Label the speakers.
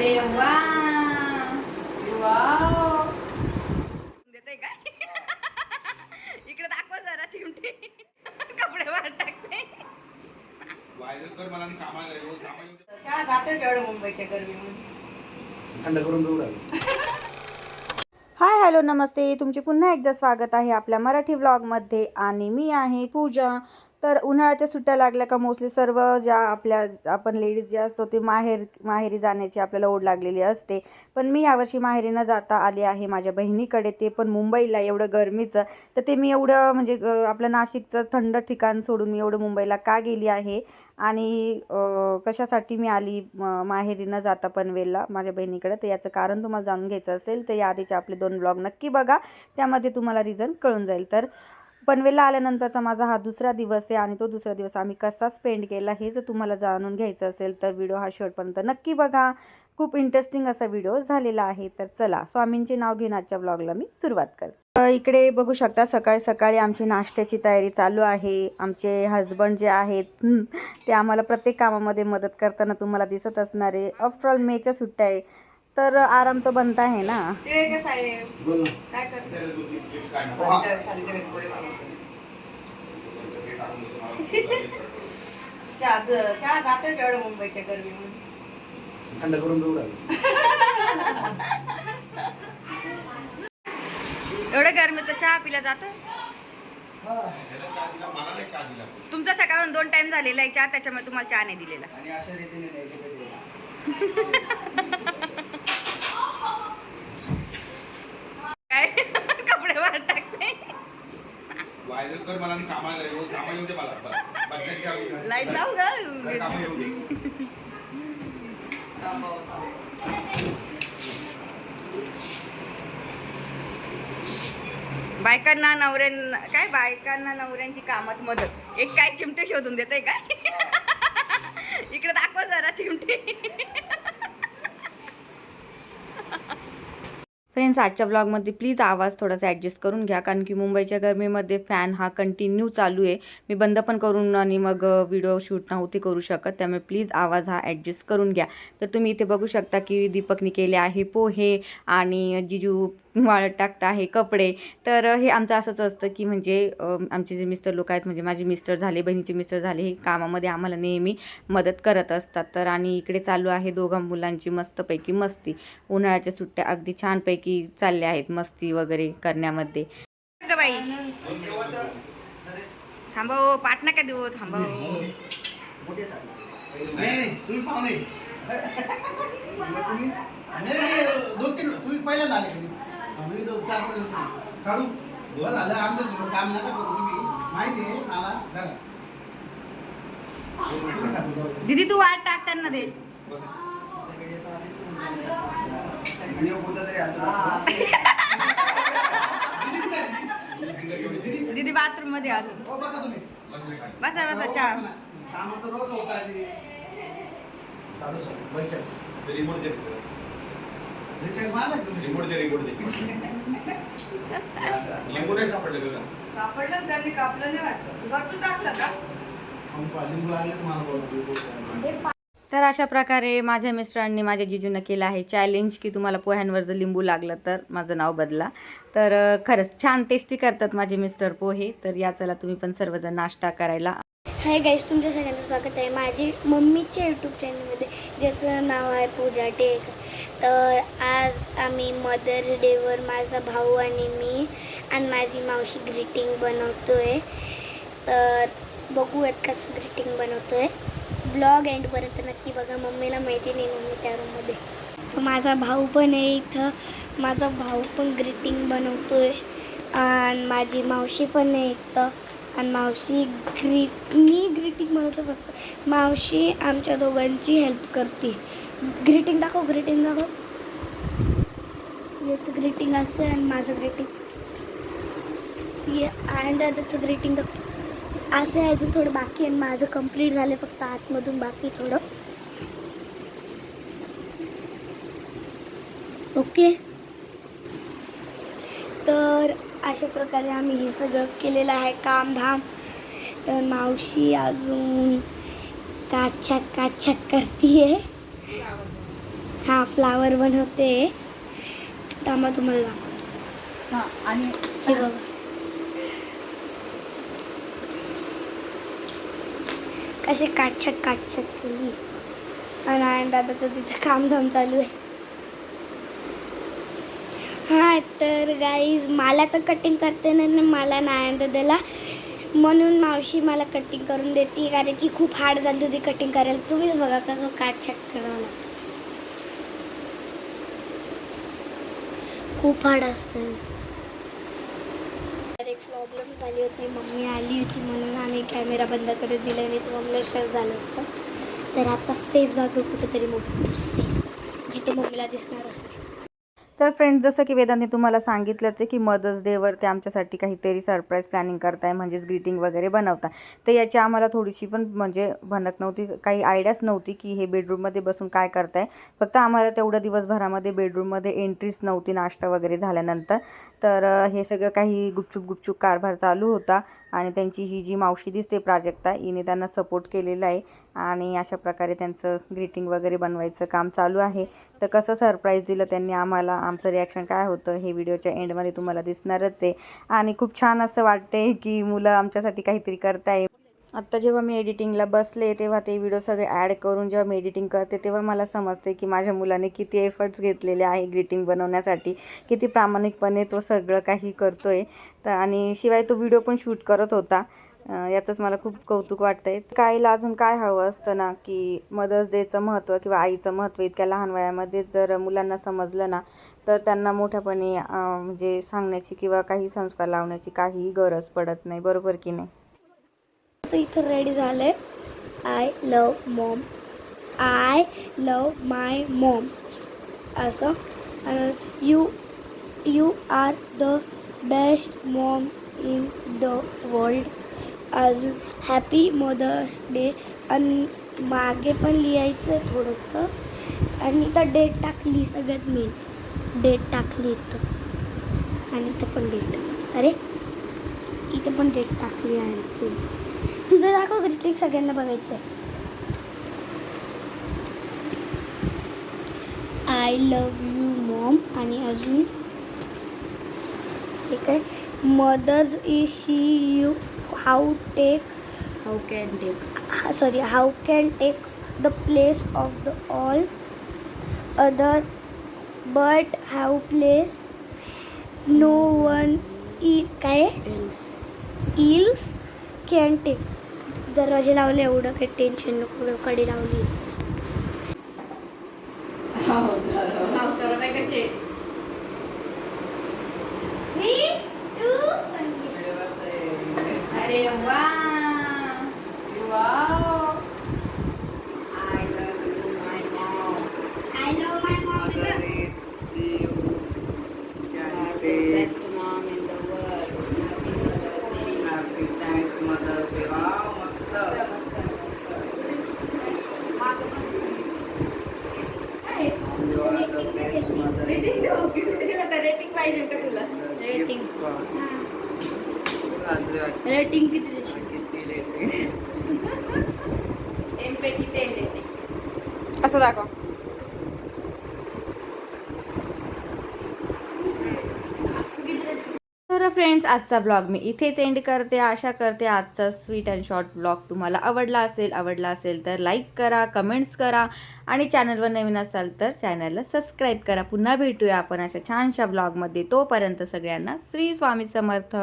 Speaker 1: अरे वा.
Speaker 2: वाव.
Speaker 1: देते काय? इकडे दाखवा जरा चिमटे. कपडे वाट टाकते. चहा जातोय केवढं मुंबईच्या गरमीमध्ये?
Speaker 3: थंड करून देऊ
Speaker 4: हाय हॅलो नमस्ते. तुमचे पुन्हा एकदा स्वागत आहे आपल्या मराठी व्लॉगमध्ये आणि मी आहे पूजा. तर उन्हाळ्याच्या सुट्ट्या लागल्या का मोस्टली सर्व ज्या आपल्या आपण लेडीज जे असतो ते माहेर माहेरी जाण्याची आपल्याला ओढ लागलेली असते. पण मी यावर्षी माहेरी न जाता आले आहे माझ्या बहिणीकडे. ते पण मुंबईला एवढं गरमीचं. तर ते मी एवढं म्हणजे आपलं नाशिकचं थंड ठिकाण सोडून मी एवढं मुंबईला का गेली आहे? आणि कशासाठी मी आली माहेरी न जाता पनवेलला माझ्या बहिणीकडे? तर याचं कारण तुम्हाला जाणून घ्यायचं असेल तर या आधीचे आपले दोन ब्लॉग नक्की बघा. त्यामध्ये तुम्हाला रिझन कळून जाईल. तर पनवेलला आल्यानंतरचा माझा हा दुसरा दिवस आहे आणि तो दुसरा दिवस आम्ही कसा स्पेंड केला हे जर तुम्हाला जाणून घ्यायचं असेल तर व्हिडिओ हा शेवटपर्यंत नक्की बघा. खूप इंटरेस्टिंग असा व्हिडिओ झालेला आहे. तर चला स्वामींचे नाव घेऊन आजच्या ब्लॉगला मी सुरुवात करते इकडे बघू शकता सकाळी सकाळी आमची नाश्त्याची तयारी चालू आहे. आमचे हजबंड जे आहेत ते आम्हाला प्रत्येक कामामध्ये मदत करताना तुम्हाला दिसत असणारे आहे. आफ्टर ऑल मेच्या सुट्ट्या आहे. तर आराम तर बनता आहे ना
Speaker 1: का.
Speaker 5: हे.
Speaker 1: चहा जातोय मुंबईच्या गरमीमध्ये
Speaker 3: थंड करून
Speaker 1: एवढं गरमीचं चहा पिला
Speaker 5: दिला.
Speaker 1: तुमचा सकाळून दोन टाइम झालेला आहे चहा त्याच्यामुळे तुम्हाला चहा नाही दिलेला
Speaker 3: आणि अशा रीतीने नाही दिलं ते.
Speaker 1: काय कपडे वाट टाकते
Speaker 5: व्हायरल कर मला आणि कामाला रोज कामाला येऊन दे मला ब- बदल्याची चावी घाल.
Speaker 1: लाइट लावू
Speaker 5: बरं,
Speaker 1: का
Speaker 5: कामाला येऊ दे.
Speaker 1: बायकांना नवऱ्यां काय? बायकांना नवऱ्यांची कामात मदत. एक काय चिमटे शोधून देते काय? इकडे दाखवा जरा चिमटे.
Speaker 4: फ्रेंड्स आजच्या ब्लॉगमध्ये प्लीज आवाज थोडासा ॲडजस्ट करून घ्या. कारण की मुंबईच्या गरमीमध्ये फॅन हा कंटिन्यू चालू आहे. मी बंद पण करून आणि मग व्हिडिओ शूट नव्हते करू शकत. त्यामुळे प्लीज आवाज हा ॲडजस्ट करून घ्या. तर तुम्ही इथे बघू शकता की दीपकने केले आहे पोहे आणि जिजू वाळत टाकता आहे कपडे. तर हे आमचं असंच असतं की म्हणजे आमचे जे मिस्टर लोक आहेत म्हणजे माझे मिस्टर झाले बहिणीचे मिस्टर झाले हे कामामध्ये आम्हाला नेहमी मदत करत असतात. तर आणि इकडे चालू आहे दोघा मुलांची मस्तपैकी मस्ती. उन्हाळ्याच्या सुट्ट्या अगदी छानपैकी चालल्या आहेत मस्ती वगैरे करण्यामध्ये.
Speaker 1: बाई. थांबव पाठ नका देऊ थांबव.
Speaker 3: दोन तीन तुम्ही पहिल्यांदा आले. चार. साडू बरं झालं आमच्यासमोर काम नका करू तुम्ही माहिती आहे मला.
Speaker 1: दीदी तू वाट टाकताना दे
Speaker 5: बस.
Speaker 3: तरी असं?
Speaker 1: दीदी बाथरूममध्ये अजून
Speaker 3: हो, बसा तुम्ही
Speaker 5: बस रे काय.
Speaker 1: बसा बसा चहा
Speaker 3: कामं तर रोज होत
Speaker 5: रिमोट.
Speaker 3: रिचार्ज मारलाय तुम्ही
Speaker 5: रिमोट दे रिमोट दे.
Speaker 3: असं.
Speaker 5: लिंबू नाही सापडले तुला
Speaker 2: सापडलं त्यांनी कापलं नाही वाटतं. वरतून टाकलं का?
Speaker 3: आम्ही लिंबू लागले तुम्हाला बोलतो.
Speaker 4: तर अशा प्रकारे माझ्या मिस्टरांनी माझ्या जिजूनं केलं आहे चॅलेंज की तुम्हाला पोह्यांवर जर लिंबू लागलं तर माझं नाव बदला. तर खरंच छान टेस्टी करतात माझे मिस्टर पोहे. तर या चला तुम्ही पण सर्वजण नाश्ता करायला.
Speaker 6: हाय गाईस तुमच्या सगळ्यांचं स्वागत आहे माझी मम्मीच्या यूट्यूब चॅनलमध्ये ज्याचं नाव आहे पूजा टेक. तर आज आम्ही मदर्स डेवर माझा भाऊ आणि मी आणि माझी मावशी ग्रीटिंग बनवतो आहे तर बघूयात कसं ग्रीटिंग बनवतो आहे ब्लॉग एंडपर्यंत नक्की बघा मम्मीला माहिती नाही मम्मी त्या रूममध्ये तर माझा भाऊ पण आहे इथं. माझा भाऊ पण ग्रीटिंग बनवतो आहे आणि माझी मावशी पण आहे इथं. आणि मावशी ग्री मी ग्रीटिंग म्हणतो फक्त. मावशी आमच्या दोघांची हेल्प करते. ग्रीटिंग दाखव ग्रीटिंग दाखव. याचं ग्रीटिंग असं आणि माझं ग्रीटिंग. आणि दादाचं ग्रीटिंग दाखव. असं अजून थोडं बाकी आणि माझं कंप्लीट झालं फक्त आतमधून बाकी थोडं. ओके तर अशा प्रकारे आम्ही हे सगळं केलेलं आहे. कामधाम. तर मावशी अजून काछाक काछाक करते हां फ्लावर बनवते. थांबा तुम्हाला दाखवतो.
Speaker 1: हा आणि
Speaker 6: हे बघा. कसे काटछट काटछट केली. आणि दादाचं तिथं कामधाम चालू आहे. हा तर गाईज मला तर कटिंग करते नाही ना मला नारायण दादाला म्हणून मावशी मला कटिंग करून देते कारण की खूप हार्ड झाली होती कटिंग करायला. तुम्हीच बघा कसं काटछट करावं लागतं. खूप हार्ड असतं. तर एक प्रॉब्लेम झाली होती मम्मी आली होती म्हणून आम्ही कॅमेरा बंद करून दिला आणि तो लक्षात झालं असतं. तर आता सेफ जातो कुठेतरी मोठं सेफ जिथे मम्मीला दिसणार असते
Speaker 4: तर फ्रेंड्स जसं की वेदांनी तुम्हाला सांगितलंच आहे की मदर्स डेवर ते आमच्यासाठी काहीतरी सरप्राईज प्लॅनिंग करताय म्हणजेच ग्रीटिंग वगैरे बनवताय. तर याची आम्हाला थोडीशी पण म्हणजे भनक नव्हती काही आयडियाच नव्हती की हे बेडरूममध्ये बसून काय करताय. फक्त आम्हाला तेवढ्या दिवसभरामध्ये बेडरूममध्ये एंट्रीच नव्हती नाश्ता वगैरे झाल्यानंतर. तर हे सगळं काही गुपचूप गुपचूप कारभार चालू होता आणि त्यांची ही जी मावशी दिसते प्राजक्ता हिने त्यांना सपोर्ट केलेला आहे आणि अशा प्रकारे त्यांचं ग्रीटिंग वगैरे बनवायचं काम चालू आहे. तर कसं सरप्राईज दिलं त्यांनी आम्हाला आमचं रिॲक्शन काय होतं हे व्हिडिओच्या एंडमध्ये तुम्हाला दिसणारच आहे. आणि खूप छान असं वाटते की मुलं आमच्यासाठी काहीतरी करताय. आत्ता जेव्हा मी एडिटिंगला बसले तेव्हा ते व्हिडिओ सगळे ॲड करून जेव्हा मी एडिटिंग करते तेव्हा मला समजते की माझ्या मुलाने किती एफर्ट्स घेतलेले आहे ग्रीटिंग बनवण्यासाठी. किती प्रामाणिकपणे तो सगळं काही करतो आहे तर आणि शिवाय तो व्हिडिओ पण शूट करत होता. याचंच मला खूप कौतुक वाटतंय. काहीला अजून काय हवं असतं ना की मदर्स डेचं महत्त्व किंवा आईचं महत्त्व इतक्या लहान वयामध्ये जर मुलांना समजलं ना तर त्यांना मोठ्यापणे म्हणजे सांगण्याची किंवा काही संस्कार लावण्याची काहीही गरज पडत नाही. बरोबर की नाही?
Speaker 6: तर इथं रेडी झालंय. I love mom I love my mom असं. You you are the best mom in the world अजून हॅपी मदर्स डे आणि मागे पण लिहायचं आहे थोडंसं. आणि तर डेट टाकली सगळ्यात मेन डेट टाकली इथं. आणि इथं पण डेट अरे इथं पण डेट टाकली आहे तुझं दाखव ग्रीटिंग सगळ्यांना बघायचं आहे. आय लव यू मॉम आणि अजून? ठीक आहे. Mother's is she you how take
Speaker 1: how can take
Speaker 6: sorry how can take the place of the all other but how place no one E काय? इल्स कॅन टेक दरवाजे लावले एवढं काही tension नको कडी लावली
Speaker 1: कसे अरे वा I love you my mom
Speaker 6: I love my mom
Speaker 1: best mom in the world rating देऊ रेटिंग पाहिजे का तुला
Speaker 6: रेटिंग किती
Speaker 1: टेन रेटिंग असं दाखव. फ्रेंड्स आजचा ब्लॉग मी इथेच एंड करते. आशा करते आजचा स्वीट अँड शॉर्ट ब्लॉग तुम्हाला आवडला असेल आवडला असेल तर लाईक करा कमेंट्स करा. आणि चॅनलवर नवीन असाल तर चॅनलला सबस्क्राईब करा. पुन्हा भेटूया आपण अशा छानशा ब्लॉगमध्ये तोपर्यंत सगळ्यांना श्री स्वामी समर्थ.